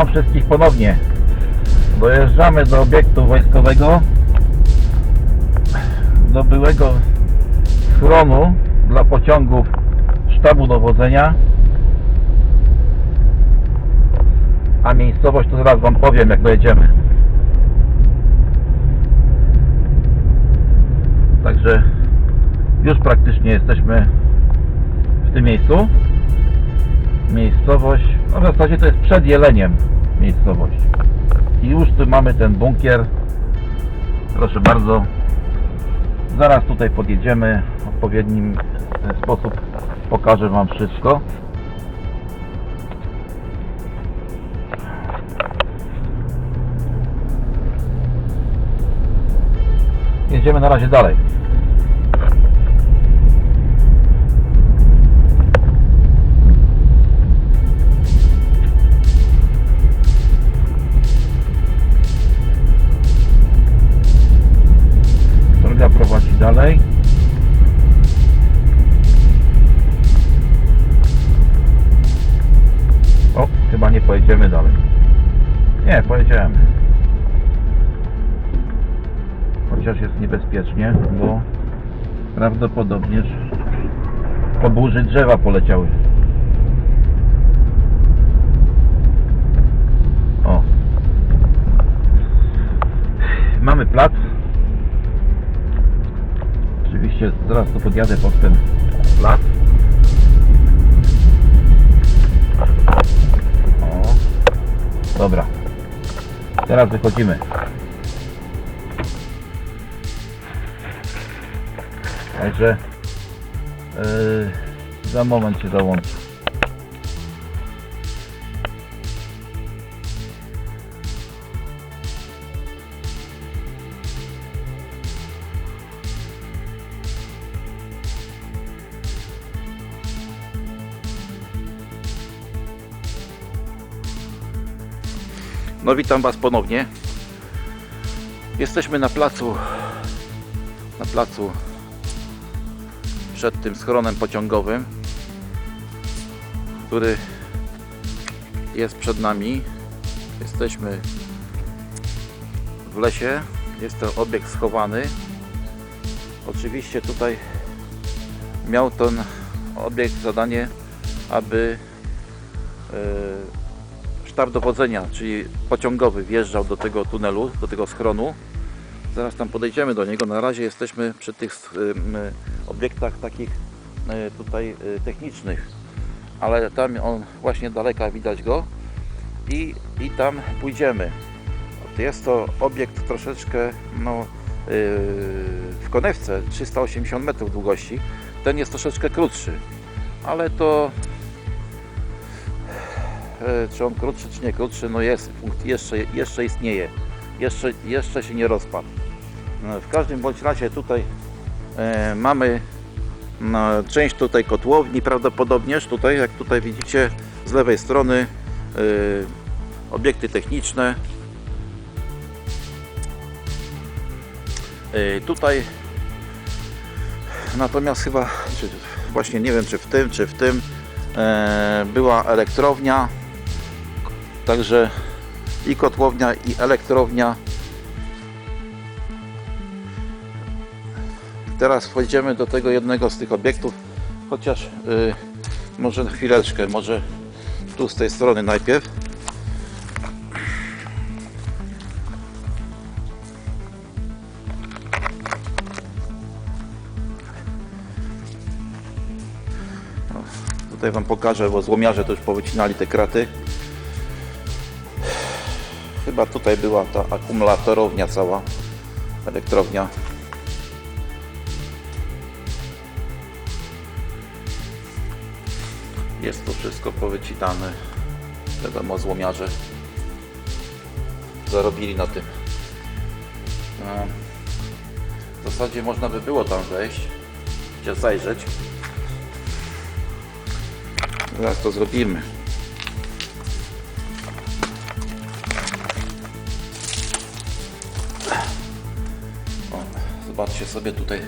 Witam wszystkich ponownie. Dojeżdżamy do obiektu wojskowego, do byłego schronu dla pociągów sztabu dowodzenia. A miejscowość to zaraz Wam powiem, jak dojedziemy. Także już praktycznie jesteśmy w tym miejscu. Miejscowość, no w zasadzie to jest przed Jeleniem miejscowość. I już tu mamy ten bunkier. Proszę bardzo. Zaraz tutaj podjedziemy. W odpowiednim e, sposób pokażę Wam wszystko. Jedziemy na razie dalej. Jest niebezpiecznie, bo prawdopodobnie po burzy drzewa poleciały. O. Mamy plac. Oczywiście zaraz tu podjadę pod ten plac. O. Dobra. Teraz wychodzimy. Także yy, za moment się dołączę. No witam Was ponownie. Jesteśmy na placu na placu przed tym schronem pociągowym, który jest przed nami. Jesteśmy w lesie. Jest to obiekt schowany. Oczywiście tutaj miał ten obiekt zadanie, aby e, sztab dowodzenia, czyli pociągowy wjeżdżał do tego tunelu, do tego schronu. Zaraz tam podejdziemy do niego. Na razie jesteśmy przy tych obiektach takich y, tutaj y, technicznych, ale tam on właśnie daleka widać go i, i tam pójdziemy. Jest to obiekt troszeczkę no, y, w konewce 380 metrów długości. Ten jest troszeczkę krótszy, ale to czy on krótszy, czy nie krótszy, no jest, jeszcze, jeszcze istnieje. Jeszcze, jeszcze się nie rozpadł. W każdym bądź razie tutaj e, mamy no, część tutaj kotłowni prawdopodobnież tutaj jak tutaj widzicie z lewej strony e, obiekty techniczne. E, tutaj natomiast chyba czy, właśnie nie wiem czy w tym czy w tym e, była elektrownia także i kotłownia i elektrownia Teraz wchodzimy do tego jednego z tych obiektów, chociaż y, może na chwileczkę, może tu z tej strony najpierw. No, tutaj Wam pokażę, bo złomiarze to już powycinali te kraty. Chyba tutaj była ta akumulatorownia cała, elektrownia. Jest to wszystko powycinane. Wiadomo, złomiarze zarobili na tym. W zasadzie można by było tam wejść, chociaż zajrzeć. Zaraz to zrobimy. Zobaczcie sobie tutaj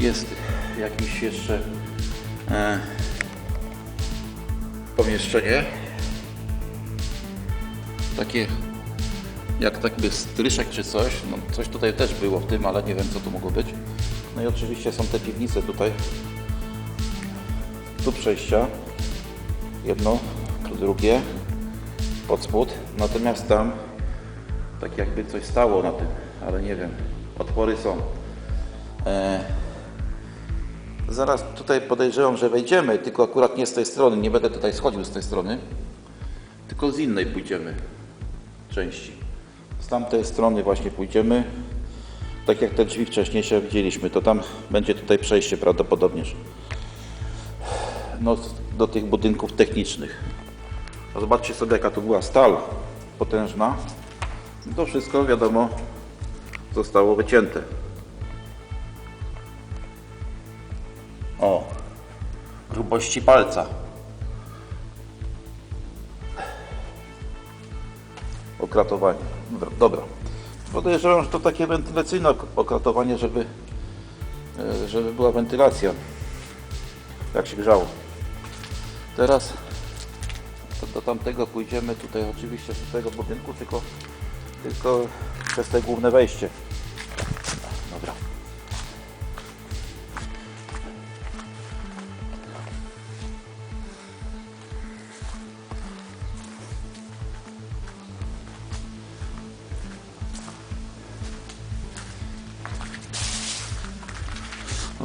jest jakiś jeszcze e, pomieszczenie. takie jak takby stryszek czy coś. No, coś tutaj też było w tym, ale nie wiem co to mogło być. No i oczywiście są te piwnice tutaj. Tu przejścia. Jedno, drugie. Pod spód. Natomiast tam tak jakby coś stało na tym, ale nie wiem. Otwory są. E, zaraz tutaj podejrzewam, że wejdziemy, tylko akurat nie z tej strony. Nie będę tutaj schodził z tej strony, tylko z innej pójdziemy części. Z tamtej strony właśnie pójdziemy. Tak jak te drzwi wcześniejsze widzieliśmy, to tam będzie tutaj przejście prawdopodobnież. No, do tych budynków technicznych. A zobaczcie sobie jaka to była stal potężna. To wszystko wiadomo zostało wycięte. Grubości palca. Okratowanie. Dobra. Podejrzewam, że to takie wentylacyjne ok- okratowanie, żeby, e, żeby była wentylacja. Jak się grzało. Teraz do, do tamtego pójdziemy tutaj oczywiście z tego budynku, tylko, tylko przez te główne wejście.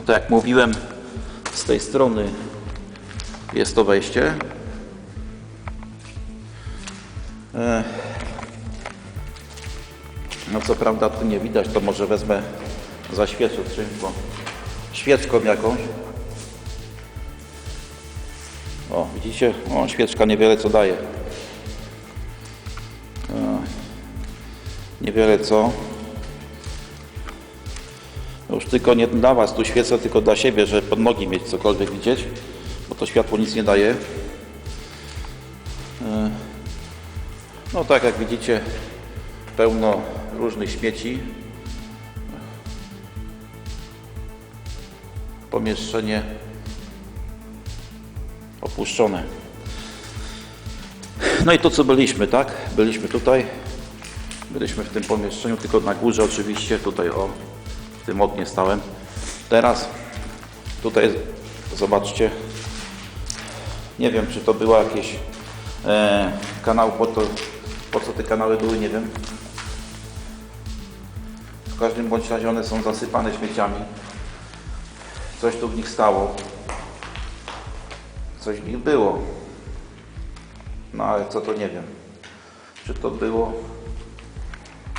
To jak mówiłem, z tej strony jest to wejście. E, No co prawda tu nie widać, to może wezmę zaświecę czymś, świecką jakąś. O, widzicie? O, świeczka niewiele co daje. E, Niewiele co. Już tylko nie dla Was tu świecę, tylko dla siebie, żeby pod nogi mieć cokolwiek widzieć, bo to światło nic nie daje. E, No tak jak widzicie, pełno różnych śmieci. Pomieszczenie opuszczone. No i to co byliśmy, tak? Byliśmy tutaj. Byliśmy w tym pomieszczeniu, tylko na górze oczywiście, tutaj o, tym oknie stałem. Teraz tutaj zobaczcie, nie wiem czy to była jakieś e, kanał po to, po co te kanały były, nie wiem. W każdym bądź razie one są zasypane śmieciami. Coś tu w nich stało. Coś w nich było. No ale co to nie wiem. Czy to było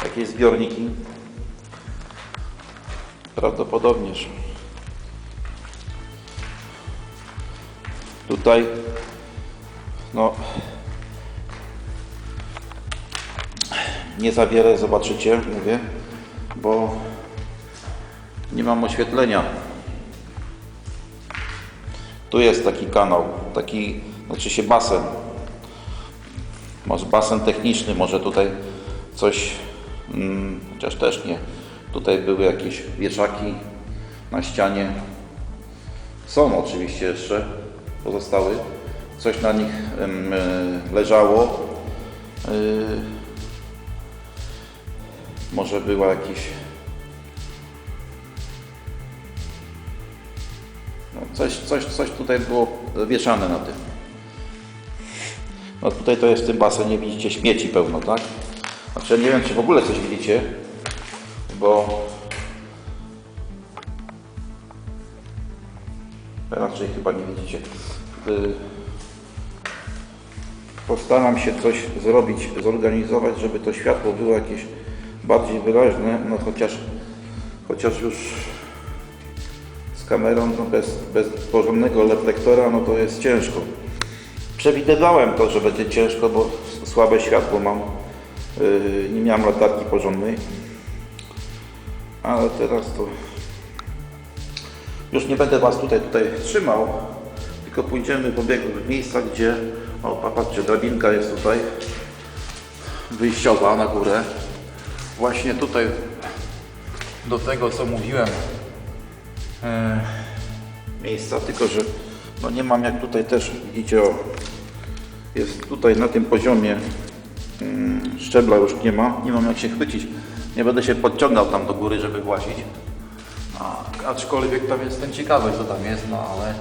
jakieś zbiorniki? Prawdopodobnież. Tutaj no nie za wiele zobaczycie, mówię, bo nie mam oświetlenia. Tu jest taki kanał, taki, znaczy się basen. Może basen techniczny, może tutaj coś, mm, chociaż też nie. Tutaj były jakieś wieszaki na ścianie. Są oczywiście jeszcze, pozostały. Coś na nich e, leżało. Y, może była jakiś no coś, coś, coś tutaj było wieszane na tym. No tutaj to jest w tym basenie, widzicie, śmieci pełno, tak? Znaczy ja nie wiem, czy w ogóle coś widzicie, bo raczej chyba nie widzicie. Y, Postaram się coś zrobić, zorganizować, żeby to światło było jakieś bardziej wyraźne, no chociaż, chociaż już z kamerą no bez, bez porządnego reflektora, no to jest ciężko. Przewidywałem to, że będzie ciężko, bo słabe światło mam. Yy, nie miałem latarki porządnej. Ale teraz to już nie będę Was tutaj, tutaj trzymał, tylko pójdziemy po biegu w miejsca, gdzie, o popatrzcie, drabinka jest tutaj, wyjściowa na górę. Właśnie tutaj do tego, co mówiłem, e, miejsca, tylko że no nie mam jak tutaj też, widzicie, o, jest tutaj na tym poziomie Mm, Szczebla już nie ma, nie mam jak się chwycić. Nie będę się podciągał tam do góry, żeby włazić. A, aczkolwiek tam jestem ciekawy, co tam jest, no ale...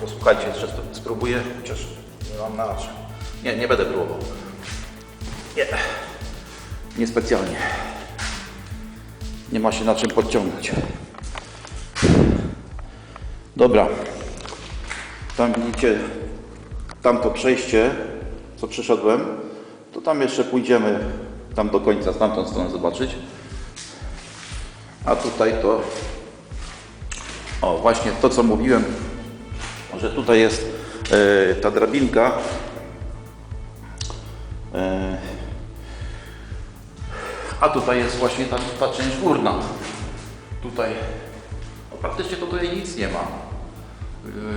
Posłuchajcie, jeszcze sp- spróbuję, chociaż nie mam na. Nie, nie będę próbował. Nie, niespecjalnie. Nie ma się na czym podciągnąć. Dobra. Tam widzicie tamto przejście, co przyszedłem, to tam jeszcze pójdziemy tam do końca, z tamtą stronę zobaczyć. A tutaj to, o właśnie to co mówiłem, że tutaj jest e, ta drabinka. E, a tutaj jest właśnie ta, ta część górna. Tutaj no, praktycznie to tutaj nic nie ma.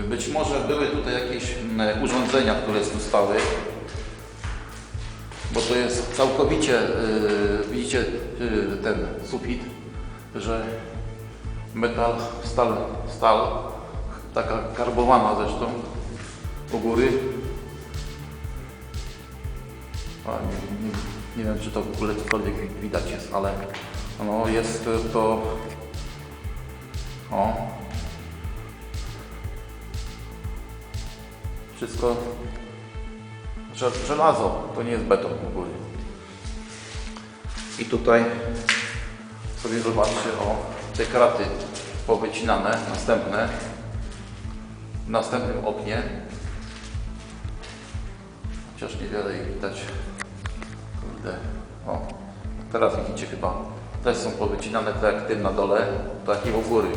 Yy, Być może były tutaj jakieś mm, urządzenia, które tu stały, bo to jest całkowicie, yy, widzicie yy, ten sufit, że metal, stal, stal, taka karbowana zresztą u góry. A, nie, nie, nie wiem, czy to w ogóle cokolwiek wi- widać jest, ale no, jest to... O, Wszystko żelazo, to nie jest beton góry. I tutaj sobie zobaczcie, o, te kraty powycinane, następne, w następnym oknie. Chociaż niewiele ich widać. Kurde, o, teraz widzicie chyba. Też są powycinane tak jak na dole, tak i u góry.